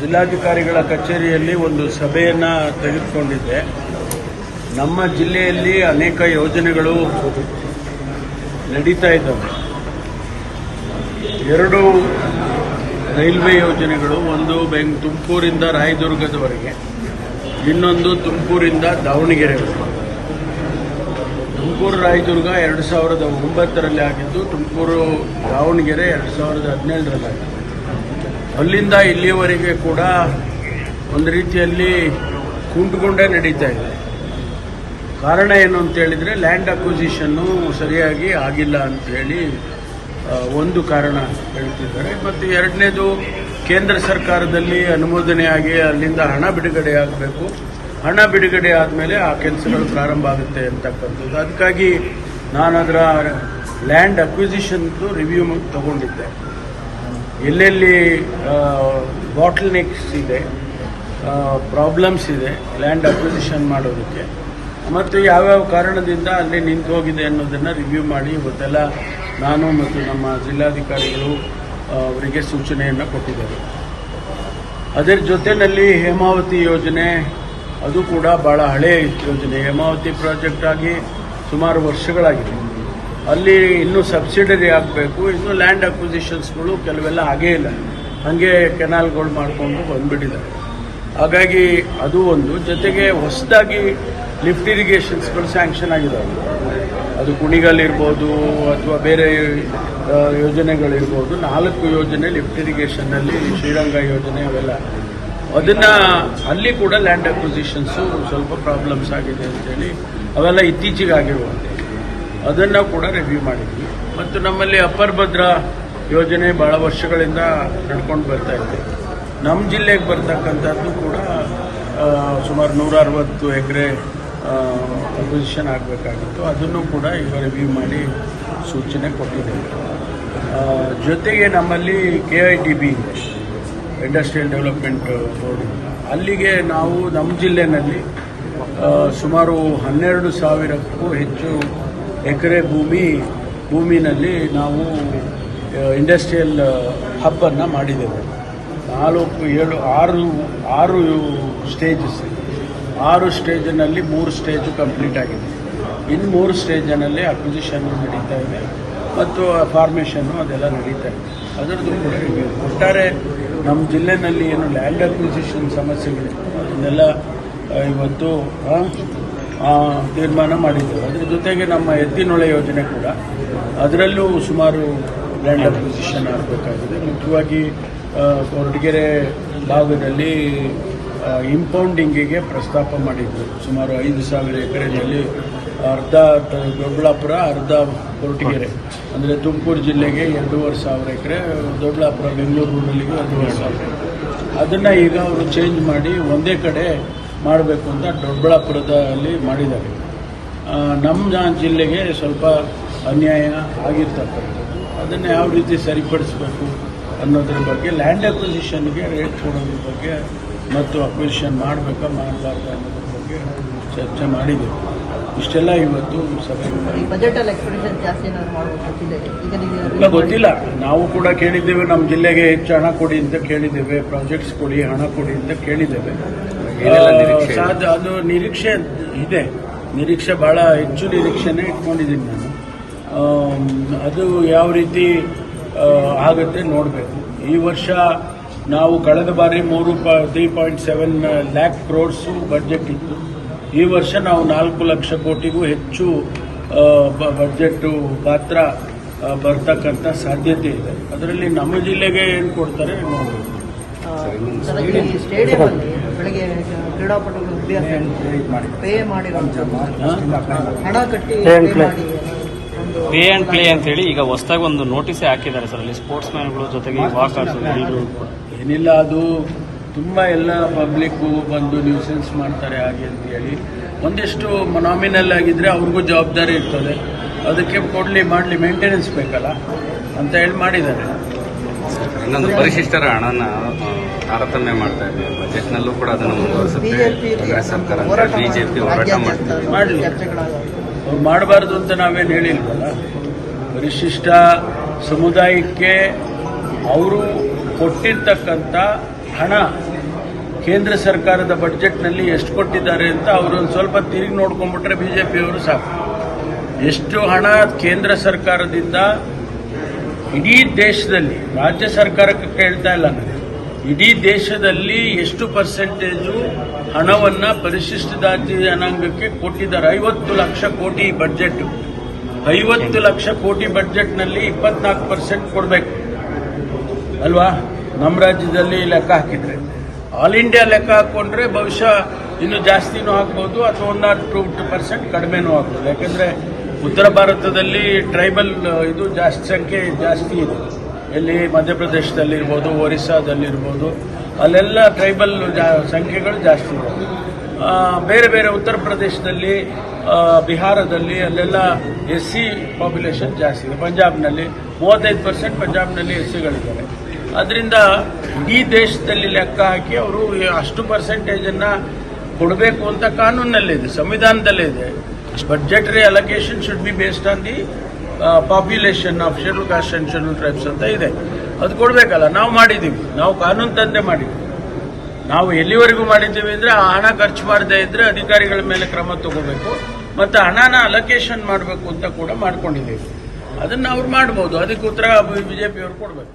ಜಿಲ್ಲಾಧಿಕಾರಿಗಳ ಕಚೇರಿಯಲ್ಲಿ ಒಂದು ಸಭೆಯನ್ನು ತೆಗೆದುಕೊಂಡಿದ್ದೆ. ನಮ್ಮ ಜಿಲ್ಲೆಯಲ್ಲಿ ಅನೇಕ ಯೋಜನೆಗಳು ನಡೀತಾ ಇದ್ದಾವೆ. ಎರಡು ರೈಲ್ವೆ ಯೋಜನೆಗಳು, ಒಂದು ಬೆಂಗ್, ತುಮಕೂರಿಂದ ರಾಯದುರ್ಗದವರೆಗೆ, ಇನ್ನೊಂದು ತುಮಕೂರಿಂದ ದಾವಣಗೆರೆವರೆಗೆ. ತುಮಕೂರು, ರಾಯದುರ್ಗ ಎರಡು ಸಾವಿರದ ಒಂಬತ್ತರಲ್ಲಿ ಆಗಿದ್ದು, ತುಮಕೂರು, ದಾವಣಗೆರೆ ಎರಡು ಸಾವಿರದ ಹದಿನೇಳರಲ್ಲಿ ಆಗಿದ್ದು. ಅಲ್ಲಿಂದ ಇಲ್ಲಿಯವರೆಗೆ ಕೂಡ ಒಂದು ರೀತಿಯಲ್ಲಿ ಕುಂಟುಕೊಂಡೇ ನಡೀತಾ ಇದೆ. ಕಾರಣ ಏನು ಅಂತ ಹೇಳಿದ್ರೆ ಲ್ಯಾಂಡ್ ಅಕ್ವಿಸಿಷನ್ನು ಸರಿಯಾಗಿ ಆಗಿಲ್ಲ ಅಂತ ಹೇಳಿ ಒಂದು ಕಾರಣ ಹೇಳ್ತಿದ್ದಾರೆ. ಮತ್ತು ಎರಡನೇದು, ಕೇಂದ್ರ ಸರ್ಕಾರದಲ್ಲಿ ಅನುಮೋದನೆಯಾಗಿ ಅಲ್ಲಿಂದ ಹಣ ಬಿಡುಗಡೆ ಆಗಬೇಕು. ಹಣ ಬಿಡುಗಡೆ ಆದಮೇಲೆ ಆ ಕೆಲಸಗಳು ಪ್ರಾರಂಭ ಆಗುತ್ತೆ ಅಂತಕ್ಕಂಥದ್ದು. ಅದಕ್ಕಾಗಿ ನಾನು ಅದರ ಲ್ಯಾಂಡ್ ಅಕ್ವಿಸಿಷನ್ದು ರಿವ್ಯೂ ತಗೊಂಡಿದ್ದೆ. ಎಲ್ಲೆಲ್ಲಿ ಬಾಟ್ಲ್ ನೆಕ್ಸ್ ಇದೆ ಪ್ರಾಬ್ಲಮ್ಸ್ ಇದೆ ಲ್ಯಾಂಡ್ ಅಕ್ವಿಸಿಷನ್ ಮಾಡೋದಕ್ಕೆ. ಮತ್ತು ಯಾವ್ಯಾವ ಕಾರಣದಿಂದ ಅಲ್ಲಿ ನಿಂತು ಹೋಗಿದೆ ಅನ್ನೋದನ್ನು ರಿವ್ಯೂ ಮಾಡಿ, ಇವತ್ತೆಲ್ಲ ನಾನು ಮತ್ತು ನಮ್ಮ ಜಿಲ್ಲಾಧಿಕಾರಿಗಳು ಅವರಿಗೆ ಸೂಚನೆಯನ್ನು ಕೊಟ್ಟಿದ್ದಾರೆ. ಅದರ ಜೊತೆಯಲ್ಲಿ ಹೇಮಾವತಿ ಯೋಜನೆ, ಅದು ಕೂಡ ಭಾಳ ಹಳೆಯ ಯೋಜನೆ. ಹೇಮಾವತಿ ಪ್ರಾಜೆಕ್ಟ್ ಆಗಿ ಸುಮಾರು ವರ್ಷಗಳಾಗಿದೆ. ಅಲ್ಲಿ ಇನ್ನೂ ಸಬ್ಸಿಡರಿ ಆಗಬೇಕು, ಇನ್ನೂ ಲ್ಯಾಂಡ್ ಅಕ್ವಿಸಿಷನ್ಸ್ಗಳು ಕೆಲವೆಲ್ಲ ಆಗೇ ಇಲ್ಲ. ಹಾಗೆ ಕೆನಾಲ್ಗಳು ಮಾಡಿಕೊಂಡು ಬಂದುಬಿಟ್ಟಿದ್ದಾರೆ. ಹಾಗಾಗಿ ಅದು ಒಂದು. ಜೊತೆಗೆ ಹೊಸದಾಗಿ ಲಿಫ್ಟ್ ಇರಿಗೇಷನ್ಸ್ಗಳು ಸ್ಯಾಂಕ್ಷನ್ ಆಗಿದ್ದಾವೆ ಅದು ಕುಣಿಗಲ್ಲಿರ್ಬೋದು ಅಥವಾ ಬೇರೆ ಯೋಜನೆಗಳಿರ್ಬೋದು. ನಾಲ್ಕು ಯೋಜನೆ ಲಿಫ್ಟ್ ಇರಿಗೇಷನ್ನಲ್ಲಿ, ಶ್ರೀರಂಗ ಯೋಜನೆ ಅವೆಲ್ಲ. ಅದನ್ನ ಅಲ್ಲಿ ಕೂಡ ಲ್ಯಾಂಡ್ ಅಕ್ವಿಸಿಷನ್ಸು ಸ್ವಲ್ಪ ಪ್ರಾಬ್ಲಮ್ಸ್ ಆಗಿದೆ ಅಂತೇಳಿ ಅವೆಲ್ಲ ಇತ್ತೀಚೆಗೆ ಆಗಿರುವಂತೆ. ಅದನ್ನು ಕೂಡ ರಿವ್ಯೂ ಮಾಡಿದ್ವಿ. ಮತ್ತು ನಮ್ಮಲ್ಲಿ ಅಪ್ಪರ್ ಭದ್ರ ಯೋಜನೆ ಬಹಳ ವರ್ಷಗಳಿಂದ ನಡ್ಕೊಂಡು ಬರ್ತಾ ಇದೆ. ನಮ್ಮ ಜಿಲ್ಲೆಗೆ ಬರ್ತಕ್ಕಂಥದ್ದು ಕೂಡ ಸುಮಾರು ನೂರ ಅರವತ್ತು ಎಕರೆ ಅಪೋಸಿಷನ್ ಆಗಬೇಕಾಗಿತ್ತು. ಅದನ್ನು ಕೂಡ ಈಗ ರಿವ್ಯೂ ಮಾಡಿ ಸೂಚನೆ ಕೊಟ್ಟಿದ್ದೇವೆ ಜೊತೆಗೆ ನಮ್ಮಲ್ಲಿ K I T B industrial development board ಅಲ್ಲಿಗೆ ನಾವು ನಮ್ಮ ಜಿಲ್ಲೆನಲ್ಲಿ ಸುಮಾರು ಹನ್ನೆರಡು ಸಾವಿರಕ್ಕೂ ಹೆಚ್ಚು ಎಕರೆ ಭೂಮಿ, ಭೂಮಿನಲ್ಲಿ ನಾವು ಇಂಡಸ್ಟ್ರಿಯಲ್ ಹಬ್ಬನ್ನು ಮಾಡಿದ್ದೇವೆ. ನಾಲ್ಕು, ಏಳು, ಆರು ಆರು ಸ್ಟೇಜಸ್ ಆರು ಸ್ಟೇಜಿನಲ್ಲಿ ಮೂರು ಸ್ಟೇಜು ಕಂಪ್ಲೀಟ್ ಆಗಿದೆ. ಇನ್ನು ಮೂರು ಸ್ಟೇಜಿನಲ್ಲಿ ಅಕ್ವಿಸಿಷನ್ ನಡೀತಾ ಇದೆ ಮತ್ತು ಫಾರ್ಮೇಷನ್ನು ಅದೆಲ್ಲ ನಡೀತಾ ಇದೆ. ಅದರದ್ದು ಕೂಡ. ಒಟ್ಟಾರೆ ನಮ್ಮ ಜಿಲ್ಲೆನಲ್ಲಿ ಏನು ಲ್ಯಾಂಡ್ ಅಕ್ವಿಸಿಷನ್ ಸಮಸ್ಯೆಗಳಿವೆ ಅದನ್ನೆಲ್ಲ ಇವತ್ತು ತೀರ್ಮಾನ ಮಾಡಿದ್ದೇವೆ ಅದರ ಜೊತೆಗೆ ನಮ್ಮ ಎತ್ತಿನೊಳೆ ಯೋಜನೆ ಕೂಡ. ಅದರಲ್ಲೂ ಸುಮಾರು ಲ್ಯಾಂಡ್ ಅಕ್ವಿಸಿಷನ್ ಆಗಬೇಕಾಗಿದೆ. ಮುಖ್ಯವಾಗಿ ಕೊರಟಗೆರೆ ಭಾಗದಲ್ಲಿ ಇಂಪೌಂಡಿಂಗಿಗೆ ಪ್ರಸ್ತಾಪ ಮಾಡಿದ್ದರು ಸುಮಾರು ಐದು ಸಾವಿರ ಎಕರೆಯಲ್ಲಿ ಅರ್ಧ ದೊಡ್ಡಬಳ್ಳಾಪುರ, ಅರ್ಧ ಕೊರಟಗೆರೆ. ಅಂದರೆ ತುಮಕೂರು ಜಿಲ್ಲೆಗೆ ಎರಡೂವರೆ ಸಾವಿರ ಎಕರೆ, ದೊಡ್ಡಬಳ್ಳಾಪುರ, ಬೆಂಗಳೂರು ರೂರಲ್ಲಿಗೆ ಎರಡೂವರೆ ಸಾವಿರ ಅದನ್ನು ಈಗ ಅವರು ಚೇಂಜ್ ಮಾಡಿ ಒಂದೇ ಕಡೆ ಮಾಡಬೇಕು ಅಂತ ದೊಡ್ಡಬಳ್ಳಾಪುರದಲ್ಲಿ ಮಾಡಿದ್ದಾರೆ. ನಮ್ಮ ಜಿಲ್ಲೆಗೆ ಸ್ವಲ್ಪ ಅನ್ಯಾಯ ಆಗಿರ್ತಕ್ಕಂಥದ್ದು. ಅದನ್ನು ಯಾವ ರೀತಿ ಸರಿಪಡಿಸಬೇಕು ಅನ್ನೋದ್ರ ಬಗ್ಗೆ ಲ್ಯಾಂಡ್ ಅಕ್ವಿಸಿಷನ್ಗೆ ರೇಟ್ ಕೊಡೋದ್ರ ಬಗ್ಗೆ ಮತ್ತು ಅಕ್ವಿಸಿಷನ್ ಮಾಡಬೇಕಾ ಮಾಡಬಾರ್ದು ಅನ್ನೋದ್ರ ಬಗ್ಗೆ ಚರ್ಚೆ ಮಾಡಿದ್ದೆವು ಇಷ್ಟೆಲ್ಲ ಇವತ್ತು ಸಭೆ ಇಲ್ಲ ಗೊತ್ತಿಲ್ಲ. ನಾವು ಕೂಡ ಕೇಳಿದ್ದೇವೆ ನಮ್ಮ ಜಿಲ್ಲೆಗೆ ಹೆಚ್ಚು ಹಣ ಕೊಡಿ ಅಂತ ಕೇಳಿದ್ದೇವೆ ಪ್ರಾಜೆಕ್ಟ್ಸ್ ಕೊಡಿ ಹಣ ಕೊಡಿ ಅಂತ ಕೇಳಿದ್ದೇವೆ. ಸಾಧ್ಯ ಅದು ನಿರೀಕ್ಷೆ ಇದೆ. ನಿರೀಕ್ಷೆ ಬಹಳ ಹೆಚ್ಚು ನಿರೀಕ್ಷೆನೇ ಇಟ್ಕೊಂಡಿದ್ದೀನಿ ನಾನು. ಅದು ಯಾವ ರೀತಿ ಆಗುತ್ತೆ ನೋಡಬೇಕು. ಈ ವರ್ಷ ನಾವು ಕಳೆದ ಬಾರಿ ಮೂರು three point seven lakh crores budget ಇತ್ತು. ಈ ವರ್ಷ ನಾವು ನಾಲ್ಕು ಲಕ್ಷ ಕೋಟಿಗೂ ಹೆಚ್ಚು ಬಜೆಟ್ಟು ಬಡ್ಜೆಟ್ಟು ಪಾತ್ರ ಬರ್ತಕ್ಕಂಥ ಸಾಧ್ಯತೆ ಇದೆ. ಅದರಲ್ಲಿ ನಮ್ಮ ಜಿಲ್ಲೆಗೆ ಏನು ಕೊಡ್ತಾರೆ ನೋಡಬೇಕು. ಈ ಸ್ಟೇಡಿಯಂ ಅಲ್ಲಿ ಬೆಳಗ್ಗೆ ಕ್ರೀಡಾಪಟುಗಳ ಅಭ್ಯಾಸ ಪೇ ಮಾಡಿರೋ ಹಣ ಕಟ್ಟಿ ಪೇ. ಮಾಡಿ ಆ್ಯಂಡ್ ಪ್ಲೇ ಅಂತ ಹೇಳಿ ಈಗ ಹೊಸದಾಗಿ ಒಂದು ನೋಟಿಸೇ ಹಾಕಿದ್ದಾರೆ ಸರ್ ಅಲ್ಲಿ ಸ್ಪೋರ್ಟ್ಸ್ ಮ್ಯಾನ್ಗಳು ಜೊತೆಗೆ ವಾಕರ್ಸ್ ಎಲ್ಲರೂ ಏನಿಲ್ಲ ಅದು ತುಂಬ ಎಲ್ಲ ಪಬ್ಲಿಕ್ಕು ಬಂದು ನ್ಯೂಸೆನ್ಸ್ ಮಾಡ್ತಾರೆ ಹಾಗೆ ಅಂತ ಹೇಳಿ. ಒಂದಿಷ್ಟು ನಾಮಿನಲ್ ಆಗಿದ್ರೆ ಅವ್ರಿಗೂ ಜವಾಬ್ದಾರಿ ಇರ್ತದೆ. ಅದಕ್ಕೆ ಕೊಡಲಿ ಮಾಡಲಿ ಮೇಂಟೆನೆನ್ಸ್ ಬೇಕಲ್ಲ ಅಂತ ಹೇಳಿ ಮಾಡಿದ್ದಾರೆ. ಇನ್ನೊಂದು ಪರಿಶಿಷ್ಟರ ಹಣನ ತಾರತಮ್ಯ ಮಾಡ್ತಾ ಇದ್ದೀವಿ ಬಜೆಟ್ನಲ್ಲೂ ಕೂಡ ಅದನ್ನು ಮುಂದುವರಿಸುತ್ತೆ. ಕಾಂಗ್ರೆಸ್ ಸರ್ಕಾರ ಬಿಜೆಪಿ ಹೋರಾಟ ಮಾಡ್ತೀವಿ ಮಾಡ್ಲಿ. ಅವ್ರು ಮಾಡಬಾರ್ದು ಅಂತ ನಾವೇನು ಹೇಳಿಲ್ವಲ್ಲ? ಪರಿಶಿಷ್ಟ ಸಮುದಾಯಕ್ಕೆ ಅವರು ಕೊಟ್ಟಿರ್ತಕ್ಕಂಥ ಹಣ ಕೇಂದ್ರ ಸರ್ಕಾರದ ಬಡ್ಜೆಟ್ನಲ್ಲಿ ಎಷ್ಟು ಕೊಟ್ಟಿದ್ದಾರೆ ಅಂತ ಅವರು ಒಂದು ಸ್ವಲ್ಪ ತಿರುಗಿ ನೋಡ್ಕೊಂಡ್ಬಿಟ್ರೆ ಬಿ ಜೆ ಪಿಯವರು ಸಾಕು. ಎಷ್ಟು ಹಣ ಕೇಂದ್ರ ಸರ್ಕಾರದಿಂದ ಇಡೀ ದೇಶದಲ್ಲಿ, ರಾಜ್ಯ ಸರ್ಕಾರಕ್ಕೆ ಕೇಳ್ತಾ ಇಲ್ಲ ನನಗೆ ಇಡೀ ದೇಶದಲ್ಲಿ ಎಷ್ಟು ಪರ್ಸೆಂಟೇಜು ಹಣವನ್ನ ಪರಿಶಿಷ್ಟ ಜಾತಿ ಜನಾಂಗಕ್ಕೆ ಕೊಟ್ಟಿದ್ದಾರೆ? ಐವತ್ತು ಲಕ್ಷ ಕೋಟಿ ಬಜೆಟ್ ಐವತ್ತು ಲಕ್ಷ ಕೋಟಿ ಬಜೆಟ್ನಲ್ಲಿ ಇಪ್ಪತ್ನಾಲ್ಕು ಪರ್ಸೆಂಟ್ ಕೊಡಬೇಕು. ಅಲ್ವಾ? ನಮ್ಮ ರಾಜ್ಯದಲ್ಲಿ ಲೆಕ್ಕ ಹಾಕಿದ್ರೆ. ಆಲ್ ಇಂಡಿಯಾ ಲೆಕ್ಕ ಹಾಕೊಂಡ್ರೆ ಬಹುಶಃ ಇನ್ನು ಜಾಸ್ತಿನೂ ಆಗ್ಬೋದು ಅಥವಾ ಒಂದು ಟು ಟು ಪರ್ಸೆಂಟ್ ಕಡಿಮೆನೂ ಆಗ್ಬೋದು. ಯಾಕಂದ್ರೆ ಉತ್ತರ ಭಾರತದಲ್ಲಿ ಟ್ರೈಬಲ್ ಇದು ಜಾಸ್ತಿ ಸಂಖ್ಯೆ ಜಾಸ್ತಿ ಇದೆ. ಇಲ್ಲಿ ಮಧ್ಯಪ್ರದೇಶದಲ್ಲಿರ್ಬೋದು, ಒರಿಸ್ಸಾದಲ್ಲಿರ್ಬೋದು, ಅಲ್ಲೆಲ್ಲ ಟ್ರೈಬಲ್ ಜಾ, ಸಂಖ್ಯೆಗಳು ಜಾಸ್ತಿ ಇದೆ. ಬೇರೆ ಬೇರೆ ಉತ್ತರ ಪ್ರದೇಶದಲ್ಲಿ ಬಿಹಾರದಲ್ಲಿ ಅಲ್ಲೆಲ್ಲ ಎಸ್ ಸಿ ಪಾಪ್ಯುಲೇಷನ್ ಜಾಸ್ತಿ ಇದೆ. ಪಂಜಾಬ್ನಲ್ಲಿ ಮೂವತ್ತೈದು ಪರ್ಸೆಂಟ್ ಪಂಜಾಬ್ನಲ್ಲಿ ಎಸ್ ಸಿಗಳಿದ್ದಾರೆ ಅದರಿಂದ ಇಡೀ ದೇಶದಲ್ಲಿ ಲೆಕ್ಕ ಹಾಕಿ ಅವರು ಅಷ್ಟು ಪರ್ಸೆಂಟೇಜನ್ನು ಕೊಡಬೇಕು ಅಂತ ಕಾನೂನಲ್ಲಿದೆ ಸಂವಿಧಾನದಲ್ಲೇ ಇದೆ budgetary allocation should be based on the population of schedule caste and schedule tribes ಅಂತ ಇದೆ. ಅದು ಕೊಡಬೇಕಲ್ಲ, ನಾವು ಮಾಡಿದ್ದೀವಿ. ನಾವು ಕಾನೂನು ತಂದೆ ಮಾಡಿದ್ದೀವಿ. ನಾವು ಎಲ್ಲಿವರೆಗೂ ಮಾಡಿದ್ದೀವಿ ಅಂದರೆ ಆ ಹಣ ಖರ್ಚು ಮಾಡದೇ ಇದ್ರೆ ಅಧಿಕಾರಿಗಳ ಮೇಲೆ ಕ್ರಮ ತಗೋಬೇಕು, ಮತ್ತು ಹಣನ ಅಲೋಕೇಶನ್ ಮಾಡಬೇಕು ಅಂತ ಕೂಡ ಮಾಡ್ಕೊಂಡಿದ್ದೀವಿ. ಅದನ್ನು ಅವ್ರು ಮಾಡ್ಬೋದು. ಅದಕ್ಕೆ ಉತ್ತರ ಪಿಯವ್ರು ಕೊಡಬೇಕು.